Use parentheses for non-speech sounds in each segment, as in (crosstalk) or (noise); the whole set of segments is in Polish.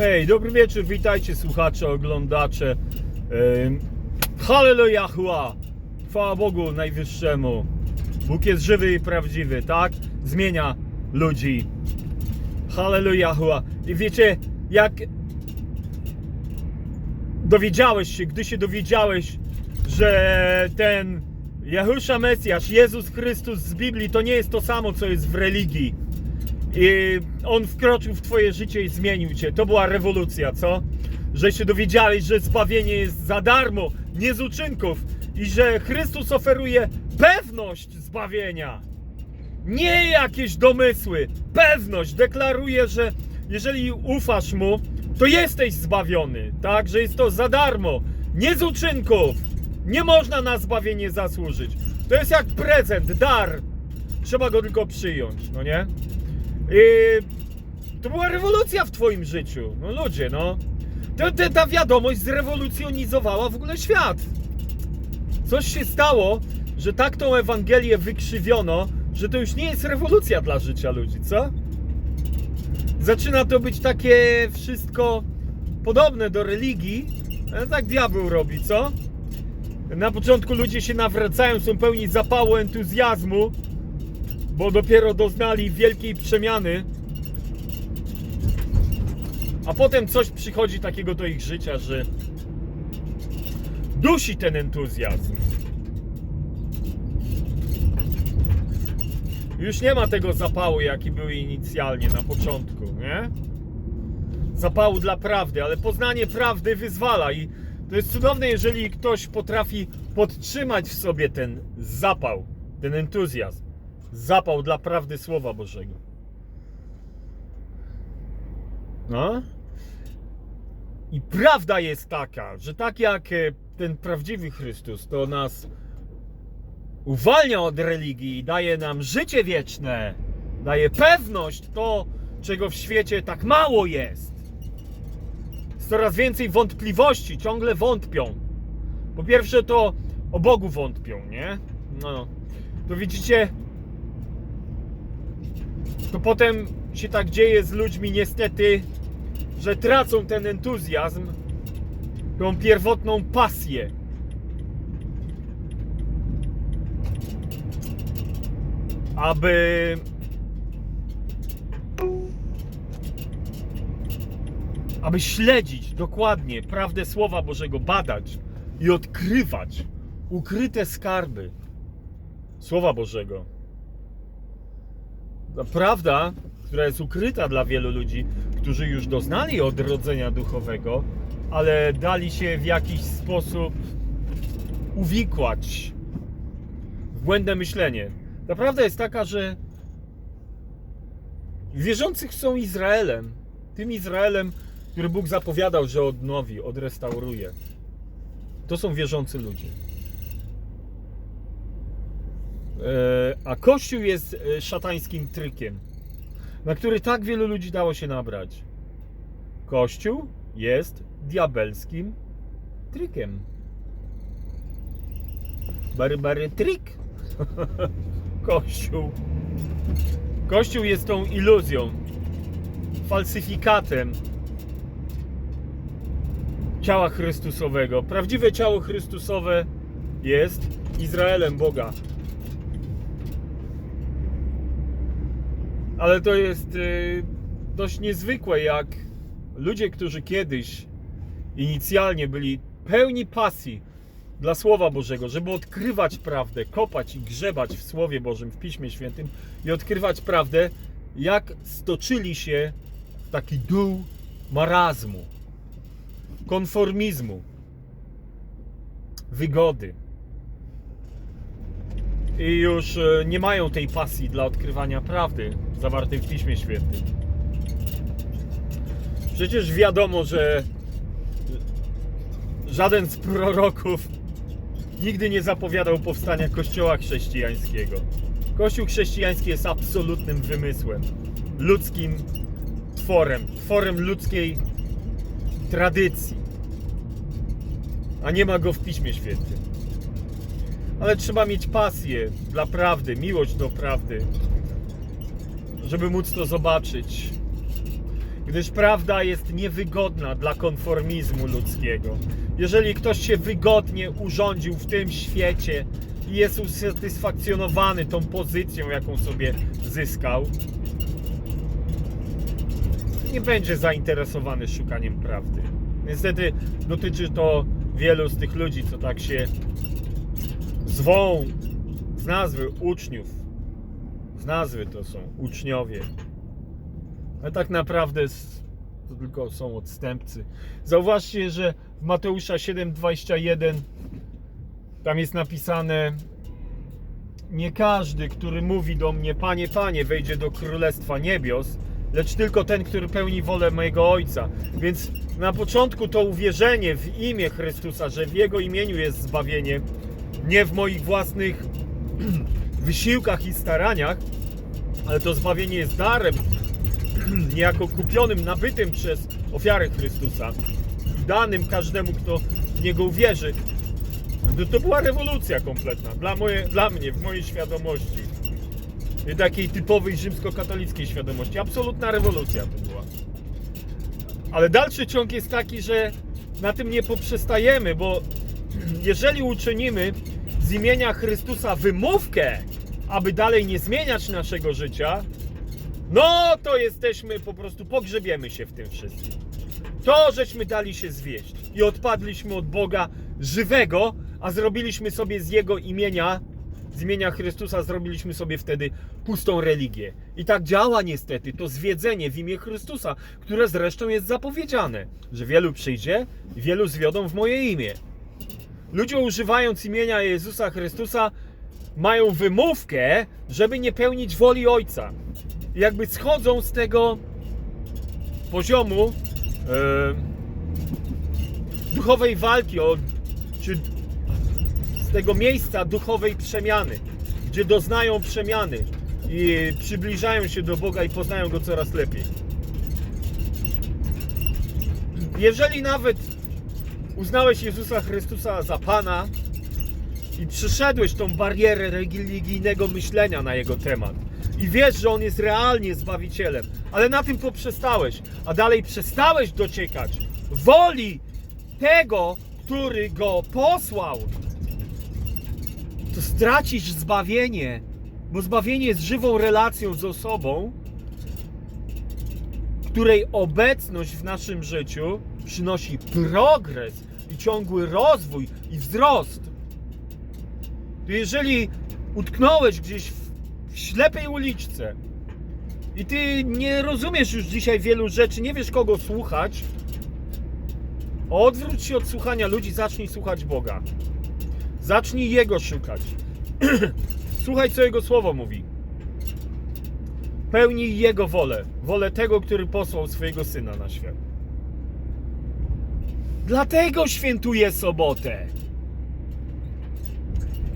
Hej, dobry wieczór, witajcie słuchacze, oglądacze. Ym, Halleluja, chła. Chwała Bogu Najwyższemu. Bóg jest żywy i prawdziwy, tak? Zmienia ludzi. Halleluja, chła. I wiecie, jak dowiedziałeś się, gdy się dowiedziałeś, że ten Jehusza Mesjasz, Jezus Chrystus z Biblii to nie jest to samo, co jest w religii. On wkroczył w twoje życie i zmienił cię. To była rewolucja, co? Że się dowiedziałeś, że zbawienie jest za darmo, nie z uczynków i że Chrystus oferuje pewność zbawienia. Nie jakieś domysły, pewność. Deklaruje, że jeżeli ufasz mu, to jesteś zbawiony, tak? Że jest to za darmo, nie z uczynków. Nie można na zbawienie zasłużyć. To jest jak prezent, dar. Trzeba go tylko przyjąć, no nie? I to była rewolucja w twoim życiu. No ludzie, no. To, to, ta wiadomość zrewolucjonizowała w ogóle świat. Coś się stało, że tak tą Ewangelię wykrzywiono, że to już nie jest rewolucja dla życia ludzi, co? Zaczyna to być takie wszystko podobne do religii. Ale tak diabeł robi, co? Na początku ludzie się nawracają, są pełni zapału, entuzjazmu, bo dopiero doznali wielkiej przemiany. A potem coś przychodzi takiego do ich życia, że dusi ten entuzjazm. Już nie ma tego zapału, jaki był inicjalnie na początku, nie? Zapału dla prawdy, ale poznanie prawdy wyzwala i to jest cudowne, jeżeli ktoś potrafi podtrzymać w sobie ten zapał, ten entuzjazm, zapał dla prawdy Słowa Bożego. No? I prawda jest taka, że tak jak e, ten prawdziwy Chrystus, to nas uwalnia od religii, daje nam życie wieczne, daje pewność, to czego w świecie tak mało jest. Jest coraz więcej wątpliwości, ciągle wątpią. Po pierwsze to o Bogu wątpią, nie? No. To widzicie, to potem się tak dzieje z ludźmi niestety, że tracą ten entuzjazm, tą pierwotną pasję. Aby aby śledzić dokładnie prawdę Słowa Bożego, badać i odkrywać ukryte skarby Słowa Bożego. Ta prawda, która jest ukryta dla wielu ludzi, którzy już doznali odrodzenia duchowego, ale dali się w jakiś sposób uwikłać w błędne myślenie. Ta prawda jest taka, że wierzących są Izraelem. Tym Izraelem, który Bóg zapowiadał, że odnowi, odrestauruje. To są wierzący ludzie. E, A Kościół jest e, szatańskim trykiem, na który tak wielu ludzi dało się nabrać. Kościół jest diabelskim trykiem. Bary, bary, trik. (laughs) Kościół. Kościół jest tą iluzją, falsyfikatem ciała Chrystusowego. Prawdziwe ciało Chrystusowe jest Izraelem Boga. Ale to jest y, dość niezwykłe, jak ludzie, którzy kiedyś inicjalnie byli pełni pasji dla Słowa Bożego, żeby odkrywać prawdę, kopać i grzebać w Słowie Bożym, w Piśmie Świętym i odkrywać prawdę, jak stoczyli się w taki dół marazmu, konformizmu, wygody. I już e, nie mają tej pasji dla odkrywania prawdy zawartej w Piśmie Świętym. Przecież wiadomo, że żaden z proroków nigdy nie zapowiadał powstania Kościoła chrześcijańskiego. Kościół chrześcijański jest absolutnym wymysłem, ludzkim tworem, tworem ludzkiej tradycji, a nie ma go w Piśmie Świętym. Ale trzeba mieć pasję dla prawdy, miłość do prawdy, żeby móc to zobaczyć. gdyż prawda jest niewygodna dla konformizmu ludzkiego. Jeżeli ktoś się wygodnie urządził w tym świecie i jest usatysfakcjonowany tą pozycją, jaką sobie zyskał, nie będzie zainteresowany szukaniem prawdy. Niestety dotyczy to wielu z tych ludzi, co tak się zwą z nazwy uczniów. Z nazwy to są uczniowie. Ale tak naprawdę to tylko są odstępcy. Zauważcie, że w Mateusza 7:21 tam jest napisane nie każdy, który mówi do mnie, Panie, Panie, wejdzie do Królestwa Niebios, lecz tylko ten, który pełni wolę mojego Ojca. Więc na początku to uwierzenie w imię Chrystusa, że w Jego imieniu jest zbawienie, nie w moich własnych (clears throat) wysiłkach i staraniach, ale to zbawienie jest darem, (clears throat) niejako kupionym, nabytym przez ofiarę Chrystusa, danym każdemu, kto w Niego uwierzy. To, to była rewolucja kompletna dla, moje, dla mnie, w mojej świadomości. Takiej typowej rzymskokatolickiej świadomości. Absolutna rewolucja to była. Ale dalszy ciąg jest taki, że na tym nie poprzestajemy, bo (clears throat) jeżeli uczynimy z imienia Chrystusa wymówkę, aby dalej nie zmieniać naszego życia, no to jesteśmy po prostu, pogrzebiemy się w tym wszystkim. To, żeśmy dali się zwieść i odpadliśmy od Boga żywego, a zrobiliśmy sobie z Jego imienia, z imienia Chrystusa, zrobiliśmy sobie wtedy pustą religię. I tak działa niestety to zwiedzenie w imię Chrystusa, które zresztą jest zapowiedziane, że wielu przyjdzie wielu zwiodą w moje imię. Ludzie używając imienia Jezusa Chrystusa mają wymówkę, żeby nie pełnić woli Ojca. Jakby schodzą z tego poziomu e, duchowej walki, o, czy z tego miejsca duchowej przemiany, gdzie doznają przemiany i przybliżają się do Boga i poznają Go coraz lepiej. Jeżeli nawet uznałeś Jezusa Chrystusa za Pana i przeszedłeś tą barierę religijnego myślenia na Jego temat. I wiesz, że On jest realnie Zbawicielem, ale na tym poprzestałeś, a dalej przestałeś dociekać woli tego, który Go posłał, to stracisz zbawienie, bo zbawienie jest żywą relacją z osobą, której obecność w naszym życiu przynosi progres i ciągły rozwój i wzrost. To jeżeli utknąłeś gdzieś w, w ślepej uliczce i ty nie rozumiesz już dzisiaj wielu rzeczy, nie wiesz kogo słuchać, odwróć się od słuchania ludzi, zacznij słuchać Boga. Zacznij Jego szukać. (clears throat) Słuchaj, co Jego słowo mówi. Pełnij Jego wolę. Wolę tego, który posłał swojego Syna na świat. Dlatego świętuję sobotę.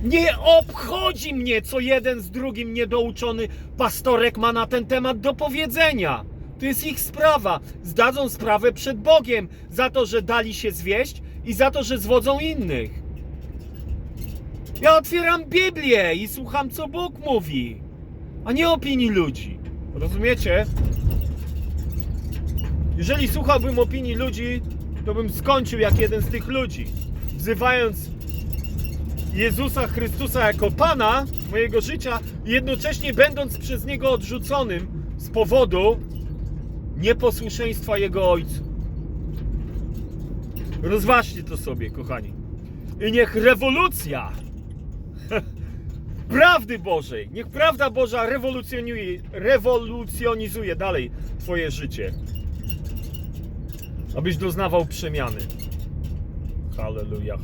Nie obchodzi mnie, co jeden z drugim niedouczony pastorek ma na ten temat do powiedzenia. To jest ich sprawa. Zdadzą sprawę przed Bogiem za to, że dali się zwieść i za to, że zwodzą innych. Ja otwieram Biblię i słucham, co Bóg mówi, a nie opinii ludzi. Rozumiecie? Jeżeli słuchałbym opinii ludzi, to bym skończył jak jeden z tych ludzi, wzywając Jezusa Chrystusa jako Pana mojego życia jednocześnie będąc przez Niego odrzuconym z powodu nieposłuszeństwa Jego Ojcu. Rozważcie to sobie, kochani. I niech rewolucja (laughs) prawdy Bożej, niech prawda Boża rewolucjonizuje dalej Twoje życie. Abyś doznawał przemiany. Halleluja.